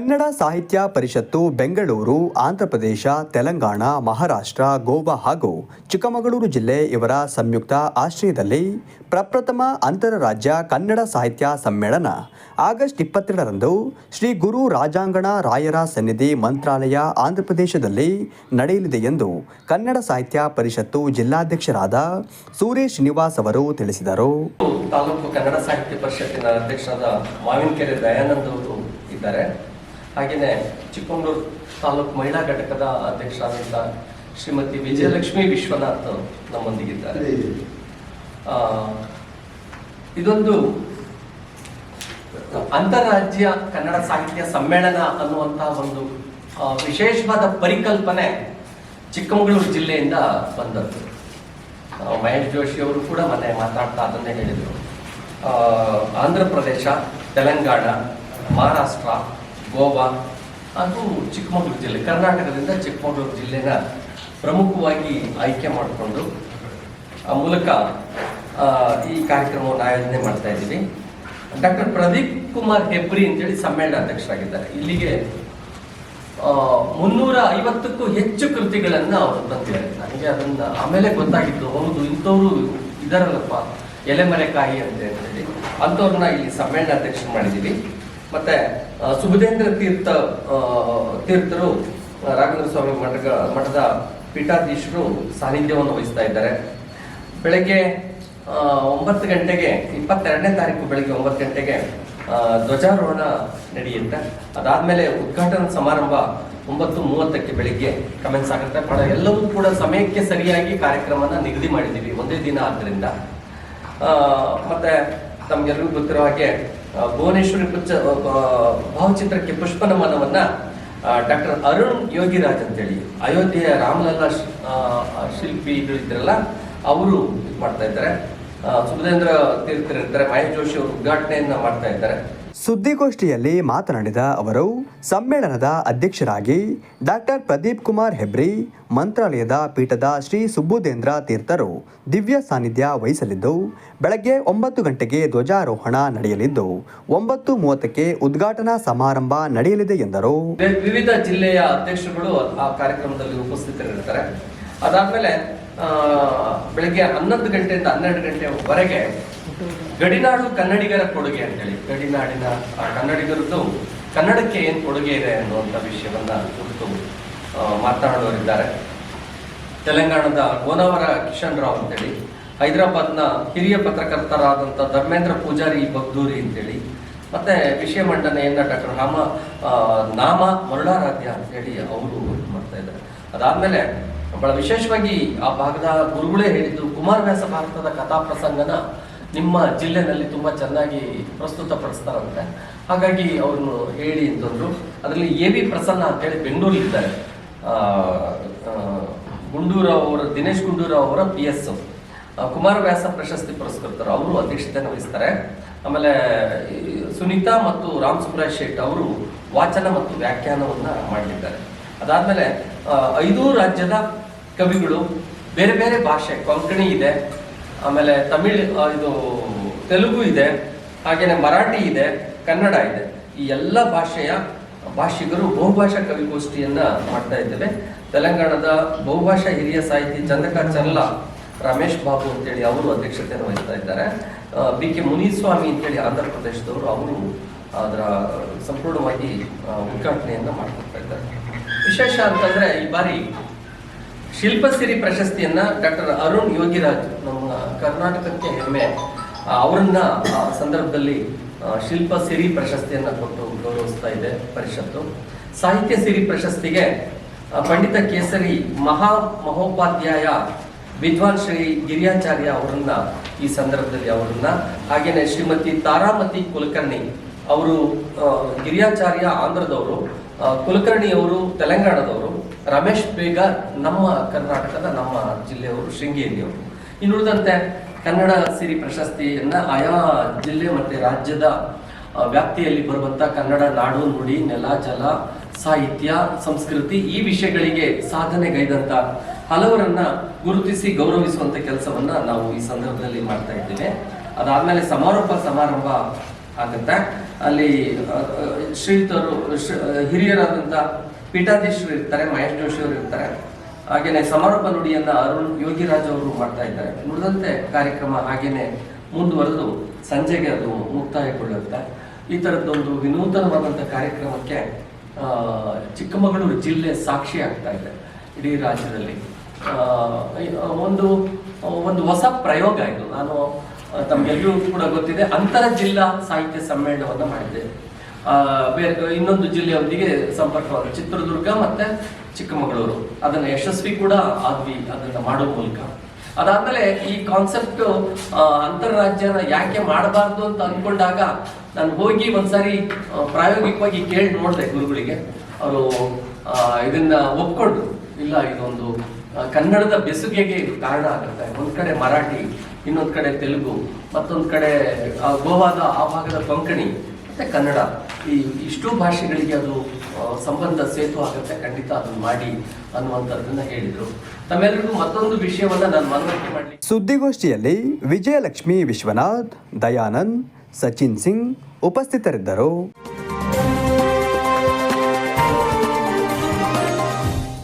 ಕನ್ನಡ ಸಾಹಿತ್ಯ ಪರಿಷತ್ತು ಬೆಂಗಳೂರು ಆಂಧ್ರಪ್ರದೇಶ ತೆಲಂಗಾಣ, ಮಹಾರಾಷ್ಟ್ರ, ಗೋವಾ ಹಾಗೂ ಚಿಕ್ಕಮಗಳೂರು ಜಿಲ್ಲೆ ಇವರ ಸಂಯುಕ್ತ ಆಶ್ರಯದಲ್ಲಿ ಪ್ರಪ್ರಥಮ ಅಂತರರಾಜ್ಯ ಕನ್ನಡ ಸಾಹಿತ್ಯ ಸಮ್ಮೇಳನ ಆಗಸ್ಟ್ ಇಪ್ಪತ್ತೆರಡರಂದು ಶ್ರೀ ಗುರು ರಾಜಾಂಗಣ ರಾಯರ ಸನ್ನಿಧಿ ಮಂತ್ರಾಲಯ ಆಂಧ್ರಪ್ರದೇಶದಲ್ಲಿ ನಡೆಯಲಿದೆ ಎಂದು ಕನ್ನಡ ಸಾಹಿತ್ಯ ಪರಿಷತ್ತು ಜಿಲ್ಲಾಧ್ಯಕ್ಷರಾದ ಸೂರ್ಯ ಶ್ರೀನಿವಾಸ್ ಅವರು ತಿಳಿಸಿದರು. ತಾಲೂಕು ಕನ್ನಡ ಸಾಹಿತ್ಯ ಪರಿಷತ್ತಿನ ಅಧ್ಯಕ್ಷರಾದ ಮಾವಿನಕೆರೆ ದಯಾನಂದ್ ಅವರು ಇದ್ದಾರೆ. ಹಾಗೆಯೇ ಚಿಕ್ಕಮಗಳೂರು ತಾಲೂಕು ಮಹಿಳಾ ಘಟಕದ ಅಧ್ಯಕ್ಷರಾದಂಥ ಶ್ರೀಮತಿ ವಿಜಯಲಕ್ಷ್ಮಿ ವಿಶ್ವನಾಥ್ ನಮ್ಮೊಂದಿಗಿದ್ದಾರೆ. ಇದೊಂದು ಅಂತಾರಾಜ್ಯ ಕನ್ನಡ ಸಾಹಿತ್ಯ ಸಮ್ಮೇಳನ ಅನ್ನುವಂತಹ ಒಂದು ವಿಶೇಷವಾದ ಪರಿಕಲ್ಪನೆ ಚಿಕ್ಕಮಗಳೂರು ಜಿಲ್ಲೆಯಿಂದ ಬಂದದ್ದು. ಮಹೇಶ್ ಜೋಶಿ ಅವರು ಕೂಡ ಮನೆ ಮಾತಾಡ್ತಾ ಅದನ್ನೇ ಹೇಳಿದರು. ಆಂಧ್ರ ಪ್ರದೇಶ ತೆಲಂಗಾಣ ಮಹಾರಾಷ್ಟ್ರ ಗೋವಾ ಅದು ಚಿಕ್ಕಮಗಳೂರು ಜಿಲ್ಲೆ, ಕರ್ನಾಟಕದಿಂದ ಚಿಕ್ಕಮಗಳೂರು ಜಿಲ್ಲೆನ ಪ್ರಮುಖವಾಗಿ ಆಯ್ಕೆ ಮಾಡಿಕೊಂಡು ಆ ಮೂಲಕ ಈ ಕಾರ್ಯಕ್ರಮವನ್ನು ಆಯೋಜನೆ ಮಾಡ್ತಾ ಇದ್ದೀವಿ. ಡಾಕ್ಟರ್ ಪ್ರದೀಪ್ ಕುಮಾರ್ ಹೆಬ್ರಿ ಅಂತೇಳಿ ಸಮ್ಮೇಳನ ಅಧ್ಯಕ್ಷರಾಗಿದ್ದಾರೆ. ಇಲ್ಲಿಗೆ ಮುನ್ನೂರ ಐವತ್ತಕ್ಕೂ ಹೆಚ್ಚು ಕೃತಿಗಳನ್ನು ಅವರು ತಂದಿದ್ದಾರೆ. ನನಗೆ ಅದನ್ನು ಆಮೇಲೆ ಗೊತ್ತಾಗಿತ್ತು ಹೌದು, ಇಂಥವ್ರು ಇದಾರಲ್ಲಪ್ಪ ಎಲೆಮರೆಕಾಯಿ ಅಂತ ಹೇಳಿ. ಅಂಥವ್ರನ್ನ ಇಲ್ಲಿ ಸಮ್ಮೇಳನ ಅಧ್ಯಕ್ಷ ಮಾಡಿದ್ದೀವಿ. ಮತ್ತೆ ಸುಭದೇಂದ್ರ ತೀರ್ಥ ತೀರ್ಥರು ರಾಘವೇಂದ್ರ ಸ್ವಾಮಿ ಮಠ ಮಠದ ಪೀಠಾಧೀಶರು ಸಾನ್ನಿಧ್ಯವನ್ನು ವಹಿಸ್ತಾ ಇದ್ದಾರೆ. ಬೆಳಗ್ಗೆ ಒಂಬತ್ತು ಗಂಟೆಗೆ, ಇಪ್ಪತ್ತೆರಡನೇ ತಾರೀಕು ಬೆಳಗ್ಗೆ ಒಂಬತ್ತು ಗಂಟೆಗೆ ಧ್ವಜಾರೋಹಣ ನಡೆಯುತ್ತೆ. ಅದಾದ್ಮೇಲೆ ಉದ್ಘಾಟನಾ ಸಮಾರಂಭ ಒಂಬತ್ತು ಮೂವತ್ತಕ್ಕೆ ಬೆಳಿಗ್ಗೆ ಕಮೆಂಟ್ಸ್ ಆಗುತ್ತೆ. ಬಹಳ ಎಲ್ಲವೂ ಕೂಡ ಸಮಯಕ್ಕೆ ಸರಿಯಾಗಿ ಕಾರ್ಯಕ್ರಮನ ನಿಗದಿ ಮಾಡಿದ್ದೀವಿ ಒಂದೇ ದಿನ ಆದ್ದರಿಂದ. ಮತ್ತೆ ತಮ್ಗೆಲ್ಲರಿಗೂ ಗೊತ್ತಿರೋ ಹಾಗೆ ಭುವನೇಶ್ವರಿ ಪುಚ್ಚ ಭಾವಚಿತ್ರಕ್ಕೆ ಪುಷ್ಪ ನಮನವನ್ನ ಡಾಕ್ಟರ್ ಅರುಣ್ ಯೋಗಿರಾಜ್ ಅಂತೇಳಿ, ಅಯೋಧ್ಯೆಯ ರಾಮಲಲ್ಲಾ ಶಿಲ್ಪಿಗಳು ಇದ್ರಲ್ಲ, ಅವರು ಮಾಡ್ತಾ ಇದ್ದಾರೆ. ಸುಬುಧೇಂದ್ರ ತೀರ್ಥರು ಇರ್ತಾರೆ, ಮಹೇಶ್ ಜೋಶಿ ಅವರು ಉದ್ಘಾಟನೆಯನ್ನ ಮಾಡ್ತಾ ಇದ್ದಾರೆ. ಸುದ್ದಿಗೋಷ್ಠಿಯಲ್ಲಿ ಮಾತನಾಡಿದ ಅವರು, ಸಮ್ಮೇಳನದ ಅಧ್ಯಕ್ಷರಾಗಿ ಡಾಕ್ಟರ್ ಪ್ರದೀಪ್ ಕುಮಾರ್ ಹೆಬ್ರಿ, ಮಂತ್ರಾಲಯದ ಪೀಠದ ಶ್ರೀ ಸುಬ್ಬುದೇಂದ್ರ ತೀರ್ಥರು ದಿವ್ಯ ಸಾನ್ನಿಧ್ಯ ವಹಿಸಲಿದ್ದು, ಬೆಳಗ್ಗೆ ಒಂಬತ್ತು ಗಂಟೆಗೆ ಧ್ವಜಾರೋಹಣ ನಡೆಯಲಿದ್ದು, ಒಂಬತ್ತು ಮೂವತ್ತಕ್ಕೆ ಉದ್ಘಾಟನಾ ಸಮಾರಂಭ ನಡೆಯಲಿದೆ ಎಂದರು. ವಿವಿಧ ಜಿಲ್ಲೆಯ ಅಧ್ಯಕ್ಷರುಗಳು ಆ ಕಾರ್ಯಕ್ರಮದಲ್ಲಿ ಉಪಸ್ಥಿತರಿರ್ತಾರೆ ಅದಾದ್ಮೇಲೆ ಬೆಳಗ್ಗೆ ಹನ್ನೊಂದು ಗಂಟೆಯಿಂದ ಹನ್ನೆರಡು ಗಂಟೆವರೆಗೆ ಗಡಿನಾಡು ಕನ್ನಡಿಗರ ಕೊಡುಗೆ ಅಂತೇಳಿ ಗಡಿನಾಡಿನ ಕನ್ನಡಿಗರದ್ದು ಕನ್ನಡಕ್ಕೆ ಏನು ಕೊಡುಗೆ ಇದೆ ಅನ್ನುವಂಥ ವಿಷಯವನ್ನ ಕುರಿತು ಮಾತನಾಡುವರಿದ್ದಾರೆ ತೆಲಂಗಾಣದ ಗೋನಾವರ ಕಿಶನ್ ರಾವ್ ಅಂತೇಳಿ ಹೈದರಾಬಾದ್ನ ಹಿರಿಯ ಪತ್ರಕರ್ತರಾದಂಥ ಧರ್ಮೇಂದ್ರ ಪೂಜಾರಿ ಬಗ್ದೂರಿ ಅಂತೇಳಿ ಮತ್ತೆ ವಿಷಯ ಮಂಡನೆಯನ್ನ ಡಾಕ್ಟರ್ ರಾಮ ನಾಮ ಮರುಳಾರಾಧ್ಯ ಅಂತೇಳಿ ಅವರು ಮಾಡ್ತಾ ಇದ್ದಾರೆ. ಅದಾದ್ಮೇಲೆ ಬಹಳ ವಿಶೇಷವಾಗಿ ಆ ಭಾಗದ ಗುರುಗಳೇ ಹೇಳಿದ್ದು ಕುಮಾರವ್ಯಾಸ ಭಾರತದ ಕಥಾ ಪ್ರಸಂಗನ ನಿಮ್ಮ ಜಿಲ್ಲೆನಲ್ಲಿ ತುಂಬ ಚೆನ್ನಾಗಿ ಪ್ರಸ್ತುತಪಡಿಸ್ತಾರಂತೆ. ಹಾಗಾಗಿ ಅವ್ರನ್ನು ಹೇಳಿ ಅಂತಂದ್ರು. ಅದರಲ್ಲಿ ಎ ವಿ ಪ್ರಸನ್ನ ಅಂತೇಳಿ ಬೆಂಗಳೂರಿದ್ದಾರೆ ಗುಂಡೂರಾವ್ ಅವರ, ದಿನೇಶ್ ಗುಂಡೂರಾವ್ ಅವರ ಪಿ ಎಸ್. ಕುಮಾರವ್ಯಾಸ ಪ್ರಶಸ್ತಿ ಪುರಸ್ಕೃತರು. ಅವರು ಅಧ್ಯಕ್ಷತೆಯನ್ನು ವಹಿಸ್ತಾರೆ. ಆಮೇಲೆ ಸುನೀತಾ ಮತ್ತು ರಾಮ್ ಸುಬ್ರಾಯ್ ಶೇಟ್ ಅವರು ವಾಚನ ಮತ್ತು ವ್ಯಾಖ್ಯಾನವನ್ನ ಮಾಡಲಿದ್ದಾರೆ. ಅದಾದಮೇಲೆ ಐದೂ ರಾಜ್ಯದ ಕವಿಗಳು, ಬೇರೆ ಬೇರೆ ಭಾಷೆ, ಕೊಂಕಣಿ ಇದೆ ಆಮೇಲೆ ತಮಿಳ್ ಇದು ತೆಲುಗು ಇದೆ, ಹಾಗೇನೆ ಮರಾಠಿ ಇದೆ, ಕನ್ನಡ ಇದೆ. ಈ ಎಲ್ಲ ಭಾಷೆಯ ಭಾಷಿಗರು ಬಹುಭಾಷಾ ಕವಿಗೋಷ್ಠಿಯನ್ನ ಮಾಡ್ತಾ ಇದ್ದೇವೆ. ತೆಲಂಗಾಣದ ಬಹುಭಾಷಾ ಹಿರಿಯ ಸಾಹಿತಿ ಚಂದ್ರಕಾ ಚಲ್ಲ ರಮೇಶ್ ಬಾಬು ಅಂತೇಳಿ ಅವರು ಅಧ್ಯಕ್ಷತೆಯನ್ನು ವಹಿಸ್ತಾ ಇದ್ದಾರೆ. ಬಿ ಕೆ ಮುನಿಸ್ವಾಮಿ ಅಂತೇಳಿ ಆಂಧ್ರ ಪ್ರದೇಶದವರು, ಅವರು ಅದರ ಸಂಪೂರ್ಣವಾಗಿ ಉದ್ಘಾಟನೆಯನ್ನ ಮಾಡ್ಕೊಡ್ತಾ ಇದ್ದಾರೆ. ವಿಶೇಷ ಅಂತಂದ್ರೆ ಈ ಬಾರಿ ಶಿಲ್ಪಸಿರಿ ಪ್ರಶಸ್ತಿಯನ್ನ ಡಾಕ್ಟರ್ ಅರುಣ್ ಯೋಗಿರಾಜ್ ನಮ್ಮ ಕರ್ನಾಟಕಕ್ಕೆ ಹೆಮ್ಮೆ. ಅವರನ್ನ ಸಂದರ್ಭದಲ್ಲಿ ಶಿಲ್ಪ ಸಿರಿ ಪ್ರಶಸ್ತಿಯನ್ನ ಕೊಟ್ಟು ಗೌರವಿಸ್ತಾ ಇದೆ ಪರಿಷತ್ತು. ಸಾಹಿತ್ಯ ಸಿರಿ ಪ್ರಶಸ್ತಿಗೆ ಪಂಡಿತ ಕೇಸರಿ ಮಹಾ ಮಹೋಪಾಧ್ಯಾಯ ವಿದ್ವಾನ್ ಶ್ರೀ ಗಿರಿಯಾಚಾರ್ಯ ಅವರನ್ನ ಈ ಸಂದರ್ಭದಲ್ಲಿ ಅವರನ್ನ, ಹಾಗೇನೆ ಶ್ರೀಮತಿ ತಾರಾಮತಿ ಕುಲಕರ್ಣಿ ಅವರು ಗಿರಿಯಾಚಾರ್ಯ ಆಂಧ್ರದವರು ಕುಲಕರ್ಣಿ ಅವರು ತೆಲಂಗಾಣದವರು, ರಮೇಶ್ ಬೇಗ ನಮ್ಮ ಕರ್ನಾಟಕದ ನಮ್ಮ ಜಿಲ್ಲೆಯವರು, ಶೃಂಗೇರಿಯವರು. ಇನ್ನುಳಿದಂತೆ ಕನ್ನಡ ಸಿರಿ ಪ್ರಶಸ್ತಿಯನ್ನ ಆಯಾ ಜಿಲ್ಲೆ ಮತ್ತೆ ರಾಜ್ಯದ ವ್ಯಾಪ್ತಿಯಲ್ಲಿ ಬರುವಂಥ ಕನ್ನಡ ನಾಡು, ನುಡಿ, ನೆಲ, ಜಲ, ಸಾಹಿತ್ಯ, ಸಂಸ್ಕೃತಿ ಈ ವಿಷಯಗಳಿಗೆ ಸಾಧನೆಗೈದಂಥ ಹಲವರನ್ನ ಗುರುತಿಸಿ ಗೌರವಿಸುವಂತ ಕೆಲಸವನ್ನ ನಾವು ಈ ಸಂದರ್ಭದಲ್ಲಿ ಮಾಡ್ತಾ ಇದ್ದೇವೆ. ಅದಾದ್ಮೇಲೆ ಸಮಾರೋಪ ಸಮಾರಂಭ ಆಗುತ್ತೆ. ಅಲ್ಲಿ ಶ್ರೀಯುತರು, ಶ್ರೀ- ಹಿರಿಯರಾದಂಥ ಪೀಠಾಧೀಶರು ಇರ್ತಾರೆ, ಮಹೇಶ್ ಜೋಶಿ ಇರ್ತಾರೆ. ಹಾಗೇನೆ ಸಮಾರೋಪ ನುಡಿಯನ್ನ ಅರುಣ್ ಯೋಗಿರಾಜ್ ಅವರು ಮಾಡ್ತಾ ಇದ್ದಾರೆ. ನುಡಿದಂತೆ ಕಾರ್ಯಕ್ರಮ ಹಾಗೇನೆ ಮುಂದುವರೆದು ಸಂಜೆಗೆ ಅದು ಮುಕ್ತಾಯಗೊಳ್ಳುತ್ತೆ. ಈ ಥರದ್ದೊಂದು ವಿನೂತನವಾದಂಥ ಕಾರ್ಯಕ್ರಮಕ್ಕೆ ಚಿಕ್ಕಮಗಳೂರು ಜಿಲ್ಲೆ ಸಾಕ್ಷಿ ಆಗ್ತಾ ಇದೆ ಇಡೀ ರಾಜ್ಯದಲ್ಲಿ. ಒಂದು ಒಂದು ಹೊಸ ಪ್ರಯೋಗ ಇದು. ನಾನು ಆ, ತಮ್ಗೆಲ್ಲರಿಗೂ ಕೂಡ ಗೊತ್ತಿದೆ. ಅಂತರ ಜಿಲ್ಲಾ ಸಾಹಿತ್ಯ ಸಮ್ಮೇಳನವನ್ನು ಮಾಡಿದೆ ಬೇರೆ ಇನ್ನೊಂದು ಜಿಲ್ಲೆಯೊಂದಿಗೆ ಸಂಪರ್ಕವಾದ ಚಿತ್ರದುರ್ಗ ಮತ್ತೆ ಚಿಕ್ಕಮಗಳೂರು. ಅದನ್ನ ಯಶಸ್ವಿ ಕೂಡ ಆದ್ವಿ ಅದನ್ನ ಮಾಡೋ ಮೂಲಕ. ಅದಾದ್ಮೇಲೆ ಈ ಕಾನ್ಸೆಪ್ಟ್ ಅಂತಾರಾಜ್ಯನ ಯಾಕೆ ಮಾಡಬಾರ್ದು ಅಂತ ಅಂದ್ಕೊಂಡಾಗ ನಾನು ಹೋಗಿ ಒಂದ್ಸಾರಿ ಪ್ರಾಯೋಗಿಕವಾಗಿ ಕೇಳಿ ನೋಡಿದೆ ಗುರುಗಳಿಗೆ. ಅವರು ಇದನ್ನ ಒಪ್ಕೊಂಡ್ರು. ಇಲ್ಲ ಇದೊಂದು ಕನ್ನಡದ ಬೆಸುಗೆಗೆ ಇದು ಕಾರಣ ಆಗುತ್ತೆ. ಒಂದ್ ಕಡೆ ಮರಾಠಿ ಇನ್ನೊಂದ್ ಕಡೆ ತೆಲುಗು, ಮತ್ತೊಂದು ಕಡೆ ಗೋವಾದ ಆ ಭಾಗದ ಕೊಂಕಣಿ, ಮತ್ತೆ ಕನ್ನಡ. ಈ ಇಷ್ಟು ಭಾಷೆಗಳಿಗೆ ಅದು ಸಂಬಂಧ ಸೇತು ಆಗುತ್ತೆ, ಖಂಡಿತ ಅದನ್ನು ಮಾಡಿ ಅನ್ನುವಂಥದ್ದನ್ನ ಹೇಳಿದರು. ತಮ್ಮೆಲ್ಲರಿಗೂ ಮತ್ತೊಂದು ವಿಷಯವನ್ನ ನಾನು ಮನವರಿಕೆ ಮಾಡಲಿ ಸುದ್ದಿಗೋಷ್ಠಿಯಲ್ಲಿ ವಿಜಯಲಕ್ಷ್ಮಿ ವಿಶ್ವನಾಥ್, ದಯಾನಂದ್, ಸಚಿನ್ ಸಿಂಗ್ ಉಪಸ್ಥಿತರಿದ್ದರು.